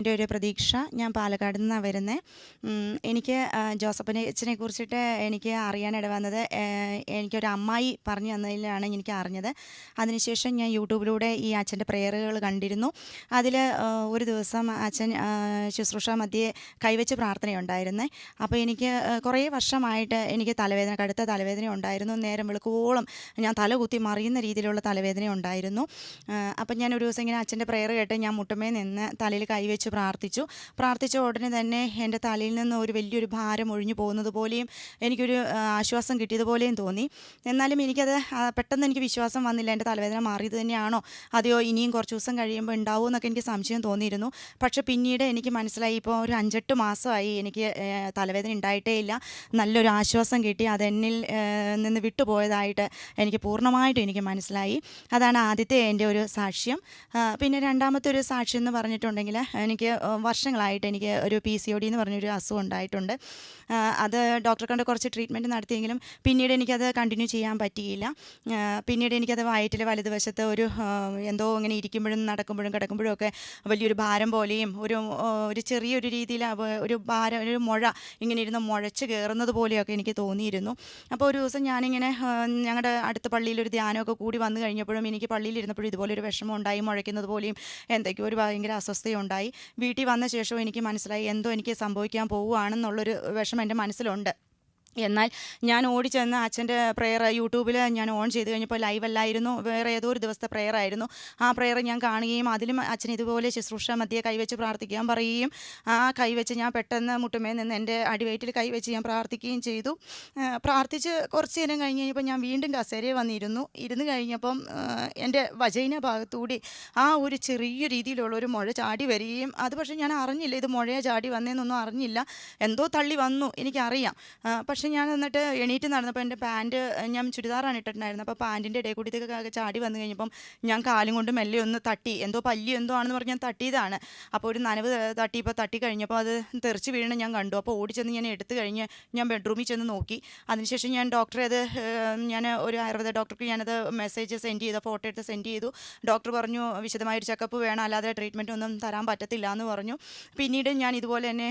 എന്റെ ഒരു പ്രതീക്ഷ ഞാൻ പാലക്കാട് നിന്നാണ് വരുന്നത് എനിക്ക് ജോസഫിന്റെ അച്ഛനെ കുറിച്ചിട്ട് എനിക്ക് അറിയാനിട വന്നത് എനിക്കൊരു അമ്മായി പറഞ്ഞു തന്നതിലാണ് എനിക്ക് അറിഞ്ഞത്. അതിനുശേഷം ഞാൻ യൂട്യൂബിലൂടെ ഈ അച്ഛന്റെ പ്രേയറുകൾ കണ്ടിരുന്നു. അതിൽ ഒരു ദിവസം അച്ഛൻ ശുശ്രൂഷ മധ്യേ കൈവച്ച് പ്രാർത്ഥനയുണ്ടായിരുന്നേ. അപ്പോൾ എനിക്ക് കുറേ വർഷമായിട്ട് എനിക്ക് തലവേദന കടുത്ത തലവേദന ഉണ്ടായിരുന്നു. നേരം വെളുക്കുവോളം ഞാൻ തല കുത്തി മറിയുന്ന രീതിയിലുള്ള തലവേദന ഉണ്ടായിരുന്നു. അപ്പം ഞാൻ ഒരു ദിവസം ഇങ്ങനെ അച്ഛന്റെ പ്രേയർ കേട്ട് ഞാൻ മുട്ടുമേ നിന്ന് തലയിൽ കൈവച്ച് പ്രാർത്ഥിച്ചു. പ്രാർത്ഥിച്ച ഉടനെ തന്നെ എന്റെ തലയിൽ നിന്ന് ഒരു വലിയൊരു ഭാരം ഒഴിഞ്ഞു പോകുന്നത് പോലെയും എനിക്കൊരു ആശ്വാസം കിട്ടിയതുപോലെയും തോന്നി. എന്നാലും എനിക്കത് പെട്ടെന്ന് എനിക്ക് വിശ്വാസം വന്നില്ല. എന്റെ തലവേദന മാറിയത് തന്നെയാണോ? അതെയോ ഇനിയും കുറച്ച് ദിവസം കഴിയുമ്പോൾ ഉണ്ടാവും എന്നൊക്കെ എനിക്ക് സംശയം തോന്നിയിരുന്നു. പക്ഷേ പിന്നീട് എനിക്ക് മനസ്സിലായി. ഇപ്പോൾ ഒരു അഞ്ചെട്ട് മാസമായി എനിക്ക് തലവേദന ഉണ്ടായിട്ടേ ഇല്ല. നല്ലൊരു ആശ്വാസം കിട്ടി. അതെന്നിൽ നിന്ന് വിട്ടുപോയതായിട്ട് എനിക്ക് പൂർണമായിട്ടും എനിക്ക് മനസ്സിലായി. അതാണ് ആദ്യത്തെ എന്റെ ഒരു സാക്ഷ്യം. പിന്നെ രണ്ടാമത്തെ ഒരു സാക്ഷ്യം എന്ന് പറഞ്ഞിട്ടുണ്ടെങ്കിൽ എനിക്ക് വർഷങ്ങളായിട്ട് എനിക്ക് ഒരു പി സി ഒ ഡി എന്ന് പറഞ്ഞൊരു അസുഖം ഉണ്ടായിട്ടുണ്ട്. അത് ഡോക്ടറെ കണ്ട് കുറച്ച് ട്രീറ്റ്മെന്റ് നടത്തിയെങ്കിലും പിന്നീട് എനിക്കത് കണ്ടിന്യൂ ചെയ്യാൻ പറ്റിയില്ല. പിന്നീട് എനിക്കത് വയറ്റിൽ വലതുവശത്ത് ഒരു എന്തോ ഇങ്ങനെ ഇരിക്കുമ്പോഴും നടക്കുമ്പോഴും കിടക്കുമ്പോഴും ഒക്കെ വലിയൊരു ഭാരം പോലെയും ഒരു ഒരു ചെറിയൊരു രീതിയിൽ ഒരു ഭാരം ഒരു മുഴ ഇങ്ങനെ ഇരുന്ന് മുഴച്ച് കയറുന്നത് പോലെയൊക്കെ എനിക്ക് തോന്നിയിരുന്നു. അപ്പോൾ ഒരു ദിവസം ഞാനിങ്ങനെ ഞങ്ങളുടെ അടുത്ത പള്ളിയിൽ ഒരു ധ്യാനമൊക്കെ കൂടി വന്നു കഴിഞ്ഞപ്പോഴും എനിക്ക് പള്ളിയിൽ ഇരുന്നപ്പോഴും ഇതുപോലെ ഒരു വിഷമം ഉണ്ടായി മുഴയ്ക്കുന്നത് പോലെയും എന്തൊക്കെയോ ഒരു ഭയങ്കര അസ്വസ്ഥയുണ്ടായി. വീട്ടിൽ വന്ന ശേഷവും എനിക്ക് മനസ്സിലായി എന്തോ എനിക്ക് സംഭവിക്കാൻ പോവുകയാണെന്നുള്ളൊരു വിഷമം എന്റെ മനസ്സിലുണ്ട്. എന്നാൽ ഞാൻ ഓടി ഓടിച്ചെന്ന് അച്ഛന്റെ പ്രെയർ യൂട്യൂബിൽ ഞാൻ ഓൺ ചെയ്ത് കഴിഞ്ഞപ്പോൾ ലൈവ് അല്ലായിരുന്നു. വേറെ ഏതോ ഒരു ദിവസത്തെ പ്രെയർ ആയിരുന്നു. ആ പ്രെയർ ഞാൻ കാണുകയും അതിലും അച്ഛൻ ഇതുപോലെ ശുശ്രൂഷ മധ്യേ കൈവച്ച് പ്രാർത്ഥിക്കാൻ പറയുകയും ആ കൈവച്ച് ഞാൻ പെട്ടെന്ന് മുട്ടുമേ നിന്ന് എന്റെ അടിവയറ്റിൽ കൈവച്ച് ഞാൻ പ്രാർത്ഥിക്കുകയും ചെയ്തു. പ്രാർത്ഥിച്ച് കുറച്ച് നേരം കഴിഞ്ഞ് കഴിഞ്ഞപ്പോൾ ഞാൻ വീണ്ടും കസേരയിൽ വന്നിരുന്നു. ഇരുന്ന് കഴിഞ്ഞപ്പം എന്റെ വജൈന ഭാഗത്തൂടി ആ ഒരു ചെറിയ രീതിയിലുള്ള ഒരു മുഴ ചാടി വരികയും അത് പക്ഷേ ഞാൻ അറിഞ്ഞില്ല ഇത് മുഴയെ ചാടി വന്നതെന്നൊന്നും അറിഞ്ഞില്ല. എന്തോ തള്ളി വന്നു എനിക്കറിയാം. ആ, പക്ഷേ ഞാൻ എന്നിട്ട് എണീറ്റ് നടന്നപ്പോൾ എന്റെ പാന്റ് ഞാൻ ചുരിദാറാണ് ഇട്ടിട്ടുണ്ടായിരുന്നത്. അപ്പോൾ പാന്റിന്റെ ഇടയിൽ കൂടി ഇതൊക്കെ ചാടി വന്നു കഴിഞ്ഞപ്പം ഞാൻ കാലും കൊണ്ട് മെല്ലെ ഒന്ന് തട്ടി എന്തോ പല്ലി എന്തോ ആണെന്ന് പറഞ്ഞ് ഞാൻ തട്ടിയതാണ്. അപ്പോൾ ഒരു നനവ് തട്ടിയപ്പോൾ തട്ടി കഴിഞ്ഞപ്പോൾ അത് തെറിച്ച് വീണ് ഞാൻ കണ്ടു. അപ്പോൾ ഓടിച്ചെന്ന് ഞാൻ എടുത്തു കഴിഞ്ഞ് ഞാൻ ബെഡ്റൂമിൽ ചെന്ന് നോക്കി. അതിനുശേഷം ഞാൻ ഡോക്ടറെ അത് ഞാൻ ഒരു ആയുർവേദ ഡോക്ടർക്ക് ഞാനത് മെസ്സേജ് സെൻഡ് ചെയ്ത ഫോട്ടോ എടുത്ത് സെൻഡ് ചെയ്തു. ഡോക്ടർ പറഞ്ഞു വിശദമായൊരു ചെക്കപ്പ് വേണം അല്ലാതെ ട്രീറ്റ്മെന്റ് ഒന്നും തരാൻ പറ്റത്തില്ല എന്ന് പറഞ്ഞു. പിന്നീട് ഞാൻ ഇതുപോലെ തന്നെ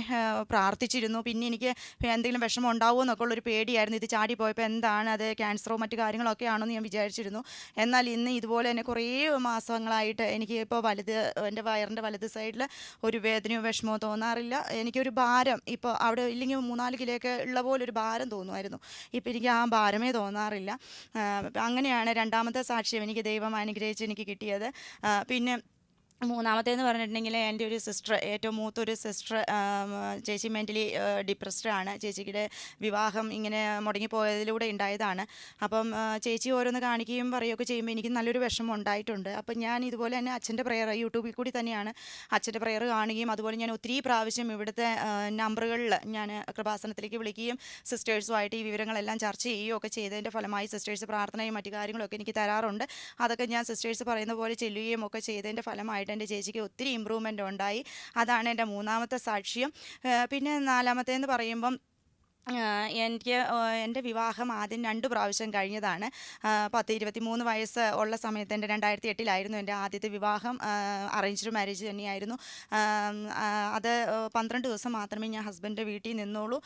പ്രാർത്ഥിച്ചിരുന്നു. പിന്നെ എനിക്ക് എന്തെങ്കിലും വിഷമം ഉണ്ടാവുമോ എന്നൊക്കെ ഉള്ളൊരു പേടിയായിരുന്നു. ഇത് ചാടി പോയപ്പോൾ എന്താണ് അത്? ക്യാൻസറോ മറ്റു കാര്യങ്ങളൊക്കെ ആണോ ഞാൻ വിചാരിച്ചിരുന്നു. എന്നാൽ ഇന്ന് ഇതുപോലെ തന്നെ കുറേ മാസങ്ങളായിട്ട് എനിക്ക് ഇപ്പോൾ വലുത് എന്റെ വയറിന്റെ വലത് സൈഡിൽ ഒരു വേദനയോ വിഷമോ തോന്നാറില്ല. എനിക്കൊരു ഭാരം ഇപ്പോൾ അവിടെ ഇല്ലെങ്കിൽ മൂന്നാൽ കിലോ ഒക്കെ ഉള്ള പോലെ ഒരു ഭാരം തോന്നുമായിരുന്നു. ഇപ്പോൾ എനിക്ക് ആ ഭാരമേ തോന്നാറില്ല. അങ്ങനെയാണ് രണ്ടാമത്തെ സാക്ഷ്യം എനിക്ക് ദൈവം അനുഗ്രഹിച്ച് എനിക്ക് കിട്ടിയത്. പിന്നെ മൂന്നാമത്തേന്ന് പറഞ്ഞിട്ടുണ്ടെങ്കിൽ എന്റെ ഒരു സിസ്റ്റർ ഏറ്റവും മൂത്തൊരു സിസ്റ്റർ ചേച്ചി മെന്റലി ഡിപ്രസ്ഡ് ആണ്. ചേച്ചിയുടെ വിവാഹം ഇങ്ങനെ മുടങ്ങിപ്പോയതിലൂടെ ഉണ്ടായതാണ് അപ്പം ചേച്ചി ഓരോന്ന് കാണിക്കുകയും പറയുകയൊക്കെ ചെയ്യുമ്പോൾ എനിക്ക് നല്ലൊരു വിഷമം ഉണ്ടായിട്ടുണ്ട്. അപ്പം ഞാൻ ഇതുപോലെ തന്നെ അച്ഛന്റെ പ്രെയർ യൂട്യൂബിൽ കൂടി തന്നെയാണ് അച്ഛന്റെ പ്രെയർ കാണുകയും അതുപോലെ ഞാൻ ഒത്തിരി പ്രാവശ്യം ഇവിടുത്തെ നമ്പറുകളിൽ ഞാൻ കൃപാസനത്തിലേക്ക് വിളിക്കുകയും സിസ്റ്റേഴ്സുമായിട്ട് ഈ വിവരങ്ങളെല്ലാം ചർച്ച ചെയ്യുകയും ഒക്കെ ചെയ്തതിന്റെ ഫലമായി സിസ്റ്റേഴ്സ് പ്രാർത്ഥനയും മറ്റു കാര്യങ്ങളൊക്കെ എനിക്ക് തരാറുണ്ട്. അതൊക്കെ ഞാൻ സിസ്റ്റേഴ്സ് പറയുന്ന പോലെ ചെല്ലുകയും ഒക്കെ ചെയ്തതിന്റെ ഫലമായിട്ട് എന്റെ ചേച്ചിക്ക് ഒത്തിരി ഇമ്പ്രൂവ്മെന്റ് ഉണ്ടായി. അതാണ് എന്റെ മൂന്നാമത്തെ സാക്ഷ്യം. പിന്നെ നാലാമത്തേന്ന് പറയുമ്പം എനിക്ക് എന്റെ വിവാഹം ആദ്യം രണ്ട് പ്രാവശ്യം കഴിഞ്ഞതാണ്. പത്ത് ഇരുപത്തി മൂന്ന് വയസ്സ് ഉള്ള സമയത്ത് എന്റെ രണ്ടായിരത്തി എട്ടിലായിരുന്നു എന്റെ ആദ്യത്തെ വിവാഹം. അറേഞ്ച്ഡ് മാരേജ് തന്നെയായിരുന്നു. അത് പന്ത്രണ്ട് ദിവസം മാത്രമേ ഞാൻ ഹസ്ബൻഡ് വീട്ടിൽ നിന്നുള്ളൂ.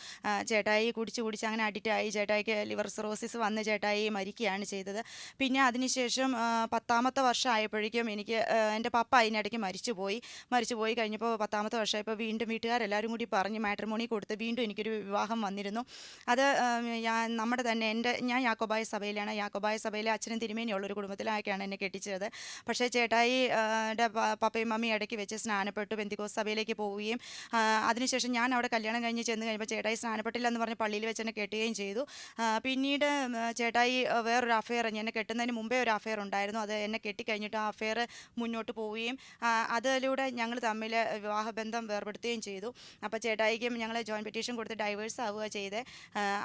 ചേട്ടായി കുടിച്ച് കുടിച്ച് അങ്ങനെ അഡിക്റ്റായി ചേട്ടായിക്ക് ലിവർ സിറോസിസ് വന്ന് ചേട്ടായി മരിക്കുകയാണ് ചെയ്തത്. പിന്നെ അതിനുശേഷം പത്താമത്തെ വർഷം ആയപ്പോഴേക്കും എനിക്ക് എന്റെ പപ്പ അതിനിടയ്ക്ക് മരിച്ചുപോയി. മരിച്ചുപോയി കഴിഞ്ഞപ്പോൾ പത്താമത്തെ വർഷമായപ്പോൾ വീണ്ടും വീട്ടുകാരെല്ലാവരും കൂടി പറഞ്ഞ് മാട്രിമോണി കൊടുത്ത് വീണ്ടും എനിക്കൊരു വിവാഹം വന്നിരുന്നു. അത് ആം, ഞാൻ നമ്മുടെ തന്നെ എന്റെ ഞാൻ യാക്കോബായ സഭയിലാണ്. യാക്കോബായ സഭയിലെ അച്ഛനും തിരുമേനിയുള്ള ഒരു കുടുംബത്തിലാക്കിയാണ് എന്നെ കെട്ടിച്ചത്. പക്ഷേ ചേട്ടായി പപ്പയും മമ്മിയും ഇടയ്ക്ക് വെച്ച് സ്നാനപ്പെട്ടു. ബന്ദിക്കോസ് സഭയിലേക്ക് പോവുകയും അതിനുശേഷം ഞാൻ അവിടെ കല്യാണം കഴിഞ്ഞ് ചെന്ന് കഴിഞ്ഞപ്പോൾ ചേട്ടായി സ്നാനപ്പെട്ടില്ല എന്ന് പറഞ്ഞ് പള്ളിയിൽ വെച്ച് എന്നെ കെട്ടുകയും ചെയ്തു. പിന്നീട് ചേട്ടായി വേറൊരു അഫെയർ എന്നെ കെട്ടുന്നതിന് മുമ്പേ ഒരു അഫെയർ ഉണ്ടായിരുന്നു. അത് എന്നെ കെട്ടിക്കഴിഞ്ഞിട്ട് ആ അഫെയർ മുന്നോട്ട് പോവുകയും അതിലൂടെ ഞങ്ങൾ തമ്മിൽ വിവാഹബന്ധം വേർപെടുത്തുകയും ചെയ്തു. അപ്പോൾ ചേട്ടായിക്കും ഞങ്ങൾ ജോയിൻ പെറ്റീഷൻ കൊടുത്ത് ഡൈവേഴ്സ് ആവുക ചെയ്ത്.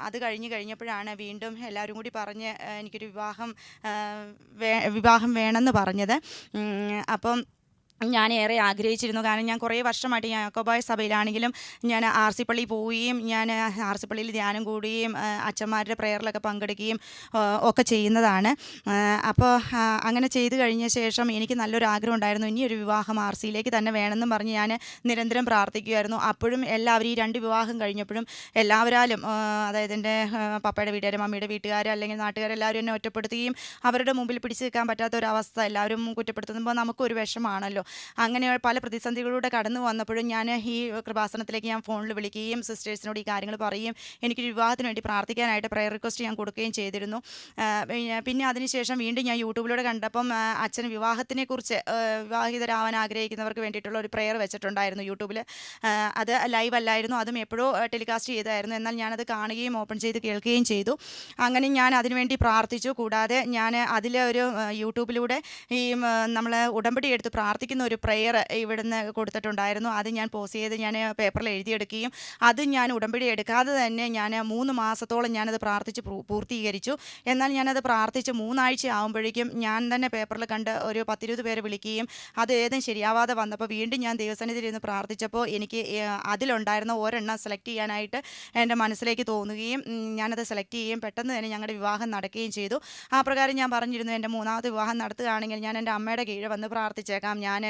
അത് കഴിഞ്ഞ് കഴിഞ്ഞപ്പോഴാണ് വീണ്ടും എല്ലാവരും കൂടി പറഞ്ഞ് എനിക്കൊരു വിവാഹം വിവാഹം വേണമെന്ന് പറഞ്ഞത്. അപ്പം ഞാൻ ഏറെ ആഗ്രഹിച്ചിരുന്നു. കാരണം ഞാൻ കുറേ വർഷമായിട്ട് ഞാൻ യാക്കോബായ സഭയിലാണെങ്കിലും ഞാൻ ആർ സി പള്ളി പോവുകയും ഞാൻ ആർ സി പള്ളിയിൽ ധ്യാനം കൂടുകയും അച്ഛന്മാരുടെ പ്രെയറിലൊക്കെ പങ്കെടുക്കുകയും ഒക്കെ ചെയ്യുന്നതാണ്. അപ്പോൾ അങ്ങനെ ചെയ്തു കഴിഞ്ഞ ശേഷം എനിക്ക് നല്ലൊരു ആഗ്രഹം ഉണ്ടായിരുന്നു. ഇനി ഒരു വിവാഹം ആർ സിയിലേക്ക് തന്നെ വേണമെന്നും പറഞ്ഞ് ഞാൻ നിരന്തരം പ്രാർത്ഥിക്കുമായിരുന്നു അപ്പോഴും എല്ലാവരും ഈ രണ്ട് വിവാഹം കഴിഞ്ഞപ്പോഴും എല്ലാവരാലും അതായത് എന്റെ പപ്പയുടെ വീട്ടുകാർ മമ്മിയുടെ വീട്ടുകാർ അല്ലെങ്കിൽ നാട്ടുകാരെല്ലാവരും എന്നെ ഒറ്റപ്പെടുത്തുകയും അവരുടെ മുമ്പിൽ പിടിച്ചു നിൽക്കാൻ പറ്റാത്ത ഒരു അവസ്ഥ എല്ലാവരും കുറ്റപ്പെടുത്തുമ്പോൾ നമുക്കൊരു വിഷമാണല്ലോ അങ്ങനെ പല പ്രതിസന്ധികളിലൂടെ കടന്നു വന്നപ്പോഴും ഞാൻ ഈ കൃപാസനത്തിലേക്ക് ഞാൻ ഫോണിൽ വിളിക്കുകയും സിസ്റ്റേഴ്സിനോട് ഈ കാര്യങ്ങൾ പറയുകയും എനിക്ക് വിവാഹത്തിന് വേണ്ടി പ്രാർത്ഥിക്കാനായിട്ട് പ്രയർ റിക്വസ്റ്റ് ഞാൻ കൊടുക്കുകയും ചെയ്തിരുന്നു. പിന്നെ- അതിനുശേഷം വീണ്ടും ഞാൻ യൂട്യൂബിലൂടെ കണ്ടപ്പം അച്ഛൻ വിവാഹത്തിനെക്കുറിച്ച് വിവാഹിതരാവാൻ ആഗ്രഹിക്കുന്നവർക്ക് വേണ്ടിയിട്ടുള്ള ഒരു പ്രയർ വെച്ചിട്ടുണ്ടായിരുന്നു യൂട്യൂബിൽ അത് ലൈവ് അല്ലായിരുന്നു അതും എപ്പോഴോ ടെലികാസ്റ്റ് ചെയ്തായിരുന്നു എന്നാൽ ഞാനത് കാണുകയും ഓപ്പൺ ചെയ്ത് കേൾക്കുകയും ചെയ്തു. അങ്ങനെ ഞാൻ അതിനുവേണ്ടി പ്രാർത്ഥിച്ചു. കൂടാതെ ഞാൻ അതിലെ ഒരു യൂട്യൂബിലൂടെ ഈ നമ്മൾ ഉടമ്പടി എടുത്ത് പ്രാർത്ഥിക്കുന്ന ഒരു പ്രെയർ ഇവിടുന്ന് കൊടുത്തിട്ടുണ്ടായിരുന്നു. അത് ഞാൻ പോസ് ചെയ്ത് ഞാൻ പേപ്പറിൽ എഴുതിയെടുക്കുകയും അത് ഞാൻ ഉടമ്പടി എടുക്കാതെ തന്നെ ഞാൻ മൂന്ന് മാസത്തോളം ഞാനത് പ്രാർത്ഥിച്ച് പൂർത്തീകരിച്ചു. എന്നാൽ ഞാനത് പ്രാർത്ഥിച്ച് മൂന്നാഴ്ച ആകുമ്പോഴേക്കും ഞാൻ തന്നെ പേപ്പറിൽ കണ്ട് ഒരു പത്തിരുപത് പേര് വിളിക്കുകയും അത് ഏതും ശരിയാവാതെ വന്നപ്പോൾ വീണ്ടും ഞാൻ ദൈവസന്നിധിയിൽ ഇരുന്ന് പ്രാർത്ഥിച്ചപ്പോൾ എനിക്ക് അതിലുണ്ടായിരുന്ന ഒരെണ്ണം സെലക്ട് ചെയ്യാനായിട്ട് എന്റെ മനസ്സിലേക്ക് തോന്നുകയും ഞാനത് സെലക്ട് ചെയ്യുകയും പെട്ടെന്ന് തന്നെ ഞങ്ങളുടെ വിവാഹം നടക്കുകയും ചെയ്തു. ആ പ്രകാരം ഞാൻ പറഞ്ഞിരുന്നു എന്റെ മൂന്നാമത്തെ വിവാഹം നടത്തുകയാണെങ്കിൽ ഞാൻ എന്റെ അമ്മയുടെ കീഴിൽ വന്ന് പ്രാർത്ഥിച്ചേക്കാം. ഞാൻ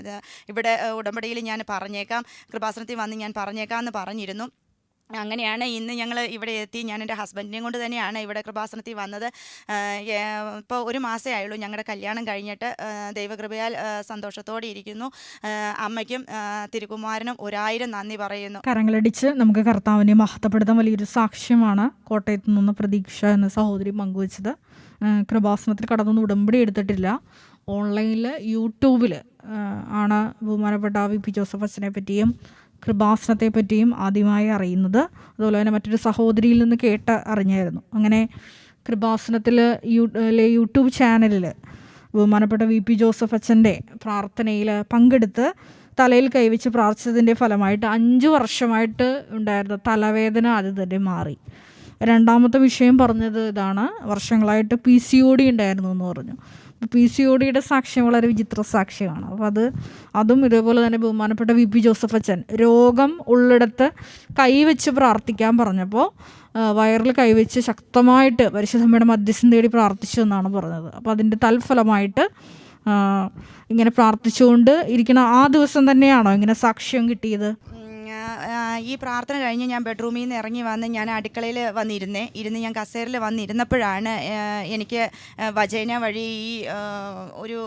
അത് ഇവിടെ ഉടമ്പടിയിൽ ഞാൻ പറഞ്ഞേക്കാം. കൃപാസനത്തിൽ വന്ന് ഞാൻ പറഞ്ഞേക്കാം എന്ന് പറഞ്ഞിരുന്നു. അങ്ങനെയാണ് ഇന്ന് ഞങ്ങൾ ഇവിടെ എത്തി. ഞാൻ എന്റെ ഹസ്ബൻഡിനെ കൊണ്ട് തന്നെയാണ് ഇവിടെ കൃപാസനത്തിൽ വന്നത്. ഇപ്പോൾ ഒരു മാസമേ ആയുള്ളൂ ഞങ്ങളുടെ കല്യാണം കഴിഞ്ഞിട്ട്. ദൈവകൃപയാൽ സന്തോഷത്തോടെ ഇരിക്കുന്നു. അമ്മയ്ക്കും തിരുകുമാരനും ഒരായിരം നന്ദി പറയുന്നു. കരങ്ങളടിച്ച് നമുക്ക് കർത്താവിനെ മഹത്വപ്പെടുത്താൻ വലിയൊരു സാക്ഷ്യമാണ് കോട്ടയത്ത് നിന്ന് പ്രതീക്ഷ എന്ന സഹോദരി പങ്കുവച്ചത്. കൃപാസനത്തിൽ കടന്നൊന്നും ഉടമ്പടി എടുത്തിട്ടില്ല. ഓൺലൈനിൽ യൂട്യൂബിൽ ആണ് ബഹുമാനപ്പെട്ട വി പി അച്ഛനെ പറ്റിയും കൃപാസനത്തെ പറ്റിയും ആദ്യമായി അറിയുന്നത്. അതുപോലെ തന്നെ മറ്റൊരു സഹോദരിയിൽ നിന്ന് കേട്ട് അറിഞ്ഞായിരുന്നു. അങ്ങനെ കൃപാസനത്തിൽ യൂട്യൂബ് ചാനലിൽ ബഹുമാനപ്പെട്ട വി പി ജോസഫ് അച്ഛന്റെ പ്രാർത്ഥനയിൽ പങ്കെടുത്ത് തലയിൽ കൈവച്ച് പ്രാർത്ഥിച്ചതിന്റെ ഫലമായിട്ട് അഞ്ച് വർഷമായിട്ട് ഉണ്ടായിരുന്ന തലവേദന അത് തന്നെ മാറി. രണ്ടാമത്തെ വിഷയം പറഞ്ഞത് ഇതാണ്. വർഷങ്ങളായിട്ട് പി സി ഒ ഡി ഉണ്ടായിരുന്നു എന്ന് പറഞ്ഞു. പി സി ഒ ഡിയുടെ സാക്ഷ്യം വളരെ വിചിത്ര സാക്ഷ്യമാണ് അപ്പോൾ അത് അതും ഇതേപോലെ തന്നെ ബഹുമാനപ്പെട്ട വി പി ജോസഫ് അച്ഛൻ രോഗം ഉള്ളിടത്ത് കൈവച്ച് പ്രാർത്ഥിക്കാൻ പറഞ്ഞപ്പോൾ വയറിൽ കൈവച്ച് ശക്തമായിട്ട് പരിശുദ്ധമ്മയുടെ മധ്യസ്ഥം തേടി പ്രാർത്ഥിച്ചു എന്നാണ് പറഞ്ഞത്. അപ്പോൾ അതിന്റെ തൽഫലമായിട്ട് ഇങ്ങനെ പ്രാർത്ഥിച്ചുകൊണ്ട് ഇരിക്കുന്ന ആ ദിവസം തന്നെയാണോ ഇങ്ങനെ സാക്ഷ്യം കിട്ടിയത്? ഈ പ്രാർത്ഥന കഴിഞ്ഞ് ഞാൻ ബെഡ്റൂമിൽ നിന്ന് ഇറങ്ങി വന്ന് ഞാൻ അടുക്കളയിൽ വന്നിരുന്നേ. ഇരുന്ന് ഞാൻ കസേരയിൽ വന്നിരുന്നപ്പോഴാണ് എനിക്ക് വജേന വഴി ഈ ഒരു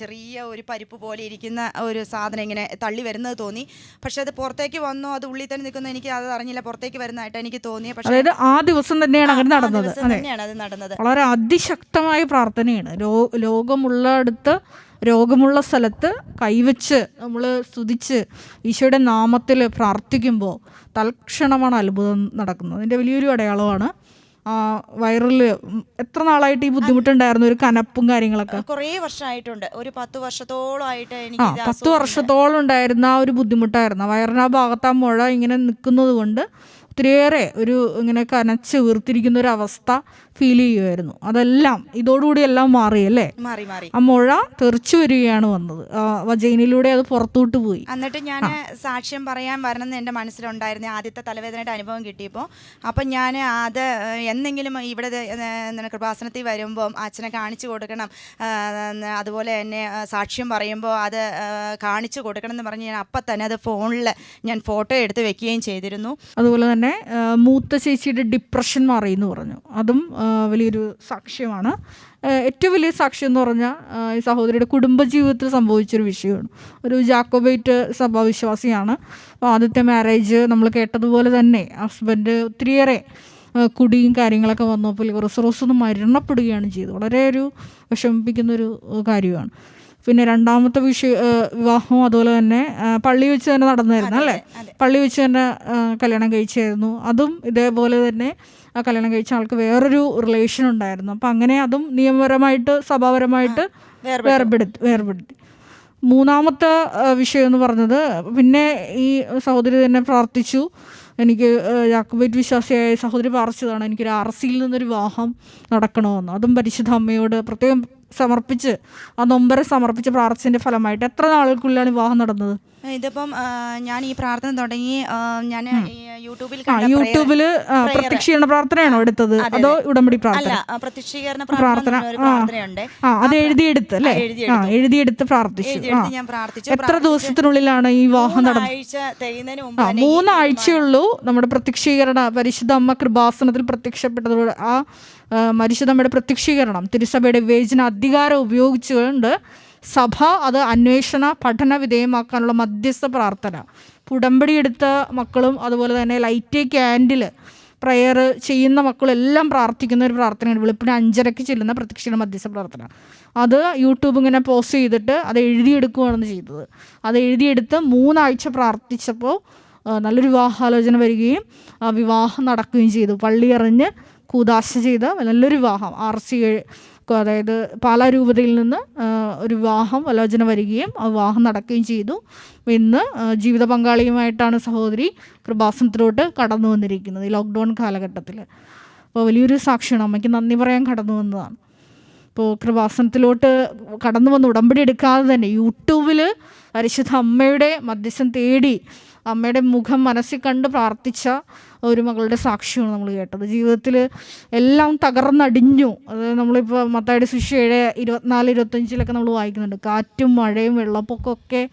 ചെറിയ ഒരു പരിപ്പ് പോലെ ഇരിക്കുന്ന ഒരു സാധനം ഇങ്ങനെ തള്ളി വരുന്നത് തോന്നി. പക്ഷെ അത് പുറത്തേക്ക് വന്നോ അത് ഉള്ളിൽ തന്നെ നിൽക്കുന്നു. എനിക്ക് അത് അറിഞ്ഞില്ല പുറത്തേക്ക് വരുന്നതായിട്ട് എനിക്ക് തോന്നിയ. പക്ഷേ ആ ദിവസം തന്നെയാണ് അങ്ങനെ നടന്നത്. തന്നെയാണ് അത് നടന്നത്. വളരെ അതിശക്തമായ പ്രാർത്ഥനയാണ്. ലോകമുള്ള രോഗമുള്ളടുത്ത് രോഗമുള്ള സ്ഥലത്ത് കൈവച്ച് നമ്മൾ സ്തുതിച്ച് ഈശോയുടെ നാമത്തിൽ പ്രാർത്ഥിക്കുമ്പോൾ തൽക്ഷണമാണ് അത്ഭുതം നടക്കുന്നത്. അതിന്റെ വലിയൊരു അടയാളമാണ് വൈറൽ വയറിൽ എത്ര നാളായിട്ട് ഈ ബുദ്ധിമുട്ടുണ്ടായിരുന്നു ഒരു കനപ്പും കാര്യങ്ങളൊക്കെ? കുറേ വർഷമായിട്ടുണ്ട്. ഒരു പത്ത് വർഷത്തോളമായിട്ട് ആ എനിക്ക് പത്ത് വർഷത്തോളം ഉണ്ടായിരുന്ന ആ ഒരു ബുദ്ധിമുട്ടായിരുന്നു. വയറിന് ആ ഭാഗത്ത് ആ മുഴ ഇങ്ങനെ നിൽക്കുന്നത് കൊണ്ട് ഒത്തിരിയേറെ ഒരു ഇങ്ങനെ കനച്ച് വീർത്തിരിക്കുന്ന ഒരു അവസ്ഥ ഫീൽ ചെയ്യുമായിരുന്നു അതെല്ലാം ഇതോടുകൂടി എല്ലാം മാറി അല്ലേ? മാറി മാറി. ആ മുഴ തെറിച്ചു വരികയാണ് വന്നത്. വജൈനിലൂടെ അത് പുറത്തോട്ട് പോയി. എന്നിട്ട് ഞാൻ സാക്ഷ്യം പറയാൻ വരണമെന്ന് എന്റെ മനസ്സിലുണ്ടായിരുന്നു ആദ്യത്തെ തലവേദനയുടെ അനുഭവം കിട്ടിയപ്പോൾ അപ്പം ഞാൻ അത് എന്തെങ്കിലും ഇവിടെ കൃപാസനത്തിൽ വരുമ്പോൾ അച്ഛനെ കാണിച്ചു കൊടുക്കണം അതുപോലെ തന്നെ സാക്ഷ്യം പറയുമ്പോൾ അത് കാണിച്ചു കൊടുക്കണം എന്ന് പറഞ്ഞ് ഞാൻ അപ്പം തന്നെ അത് ഫോണിൽ ഞാൻ ഫോട്ടോ എടുത്ത് വെക്കുകയും ചെയ്തിരുന്നു. അതുപോലെ തന്നെ ആ, മൂത്ത ചേച്ചിയുടെ ഡിപ്രഷൻ മാറി എന്ന് പറഞ്ഞു. അതും വലിയൊരു സാക്ഷ്യമാണ്. ഏറ്റവും വലിയ സാക്ഷ്യം എന്ന് പറഞ്ഞാൽ ഈ സഹോദരിയുടെ കുടുംബജീവിതത്തിൽ സംഭവിച്ചൊരു വിഷയമാണ്. ഒരു ജാക്കോബൈറ്റ് സഭാവിശ്വാസിയാണ്. അപ്പോൾ ആദ്യത്തെ മാരേജ് നമ്മൾ കേട്ടതുപോലെ തന്നെ ഹസ്ബൻഡ് ഒത്തിരിയേറെ കുടിയും കാര്യങ്ങളൊക്കെ വന്നപ്പോൾ ഇവർ റോസ് ഒന്ന് മരണപ്പെടുകയാണ് ചെയ്തത്. വളരെ ഒരു വിഷമിപ്പിക്കുന്നൊരു കാര്യമാണ്. പിന്നെ രണ്ടാമത്തെ വിഷയ ആ, വിവാഹവും അതുപോലെ തന്നെ പള്ളി വെച്ച് തന്നെ നടന്നായിരുന്നു അല്ലേ. പള്ളി വെച്ച് തന്നെ കല്യാണം കഴിച്ചായിരുന്നു. അതും ഇതേപോലെ തന്നെ ആ കല്യാണം കഴിച്ച ആൾക്ക് വേറൊരു റിലേഷൻ ഉണ്ടായിരുന്നു. അപ്പം അങ്ങനെ അതും നിയമപരമായിട്ട് സഭാപരമായിട്ട് വേർപെടുത്തി വേർപെടുത്തി. മൂന്നാമത്തെ വിഷയം എന്ന് പറഞ്ഞത് പിന്നെ ഈ സഹോദരി തന്നെ പ്രാർത്ഥിച്ചു. എനിക്ക് യാക്കോബൈറ്റ് വിശ്വാസിയായ സഹോദരി പ്രാർത്ഥിച്ചതാണ്. എനിക്കൊരു ആർ സിയിൽ നിന്നൊരു വിവാഹം നടക്കണമെന്ന്. അതും പരിശുദ്ധ അമ്മയോട് പ്രത്യേകം സമർപ്പിച്ച് ആ നൊമ്പരം സമർപ്പിച്ച് പ്രാർത്ഥിച്ചതിന്റെ ഫലമായിട്ട് എത്ര നാളുകൾക്കുള്ളിലാണ് വിവാഹം നടന്നത്? ഇതിപ്പം ഞാൻ ഈ പ്രാർത്ഥന തുടങ്ങി ഞാൻ യൂട്യൂബിൽ യൂട്യൂബിൽ പ്രത്യക്ഷീകരണ പ്രാർത്ഥനയാണോ എടുത്തത്? അതോ ഉടമ്പടി പ്രാർത്ഥന? പ്രത്യക്ഷീകരണ പ്രാർത്ഥന പ്രാർത്ഥനയുണ്ട്. അത് എഴുതിയെടുത്ത് അല്ലേ? എഴുതിയെടുത്ത്. പ്രാർത്ഥിച്ചു. ഞാൻ പ്രാർത്ഥിച്ചു. എത്ര ദിവസത്തിനുള്ളിലാണ് ഈ വിവാഹം നടന്നത്? മൂന്നാഴ്ചയുള്ളൂ. നമ്മുടെ പ്രത്യക്ഷീകരണ പരിശുദ്ധ അമ്മ കൃപാസനത്തിൽ പ്രത്യക്ഷപ്പെട്ടതോടെ ആ മരിച്ചതമ്മയുടെ പ്രത്യക്ഷീകരണം തിരുസഭയുടെ വിവേചന അധികാരം ഉപയോഗിച്ചുകൊണ്ട് സഭ അത് അന്വേഷണ പഠന വിധേയമാക്കാനുള്ള മധ്യസ്ഥ പ്രാർത്ഥന. പുടമ്പടി എടുത്ത മക്കളും അതുപോലെ തന്നെ ലൈറ്റ് ക്യാൻഡിൽ പ്രയർ ചെയ്യുന്ന മക്കളെല്ലാം പ്രാർത്ഥിക്കുന്ന ഒരു പ്രാർത്ഥനയാണ്. വെളുപ്പിന് അഞ്ചരയ്ക്ക് ചെല്ലുന്ന പ്രത്യക്ഷീകരണ മധ്യസ്ഥ പ്രാർത്ഥന. അത് യൂട്യൂബ് ഇങ്ങനെ പോസ്റ്റ് ചെയ്തിട്ട് അത് എഴുതിയെടുക്കുകയാണെന്ന് ചെയ്തത്. അത് എഴുതിയെടുത്ത് മൂന്നാഴ്ച പ്രാർത്ഥിച്ചപ്പോൾ നല്ലൊരു വിവാഹാലോചന വരികയും വിവാഹം നടക്കുകയും ചെയ്തു. പള്ളി എറിഞ്ഞ് കൂതാശ ചെയ്ത നല്ലൊരു വിവാഹം. ആർ സി അതായത് പാലാ രൂപതയിൽ നിന്ന് ഒരു വിവാഹം ആലോചന വരികയും ആ വിവാഹം നടക്കുകയും ചെയ്തു. ഇന്ന് ജീവിത പങ്കാളിയുമായിട്ടാണ് സഹോദരി കൃപാസനത്തിലോട്ട് കടന്നു വന്നിരിക്കുന്നത് ഈ ലോക്ക്ഡൗൺ കാലഘട്ടത്തിൽ അപ്പോൾ വലിയൊരു സാക്ഷിയാണ്. അമ്മയ്ക്ക് നന്ദി പറയാൻ കടന്നു വന്നതാണ്. ഇപ്പോൾ കൃപാസനത്തിലോട്ട് കടന്നു വന്ന് ഉടമ്പടി എടുക്കാതെ തന്നെ യൂട്യൂബിൽ പരിശുദ്ധ അമ്മയുടെ മധ്യസ്ഥം തേടി അമ്മയുടെ മുഖം മനസ്സിൽ കണ്ട് പ്രാർത്ഥിച്ച ഒരു മകളുടെ സാക്ഷ്യമാണ് നമ്മൾ കേട്ടത്. ജീവിതത്തിൽ എല്ലാം തകർന്നടിഞ്ഞു. അത് നമ്മളിപ്പോൾ മത്തായുടെ ശിഷ്യ ഏഴ് ഇരുപത്തിനാല് ഇരുപത്തഞ്ചിലൊക്കെ നമ്മൾ വായിക്കുന്നുണ്ട്. കാറ്റും മഴയും വെള്ളപ്പൊക്കമൊക്കെ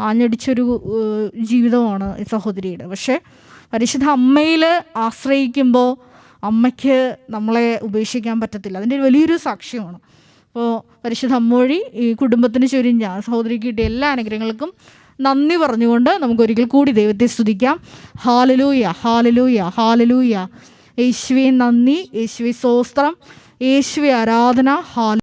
ആഞ്ഞടിച്ചൊരു ജീവിതമാണ് ഈ സഹോദരിയുടെ. പക്ഷേ പരിശുദ്ധ അമ്മയിൽ ആശ്രയിക്കുമ്പോൾ അമ്മയ്ക്ക് നമ്മളെ ഉപേക്ഷിക്കാൻ പറ്റത്തില്ല. അതിന്റെ വലിയൊരു സാക്ഷ്യമാണ്. അപ്പോൾ പരിശുദ്ധ അമ്മ വഴി ഈ കുടുംബത്തിന് ചൊരിഞ്ഞ സഹോദരിക്ക് കിട്ടിയ എല്ലാ അനുഗ്രഹങ്ങൾക്കും നന്ദി പറഞ്ഞുകൊണ്ട് നമുക്ക് ഒരിക്കൽ കൂടി ദൈവത്തെ സ്തുതിക്കാം. ഹാലലൂയ ഹാലലൂയ ഹാലലൂയ യേശുവെ നന്ദി യേശുവെ സ്വസ്ത്രം യേശുവെ ആരാധന ഹാല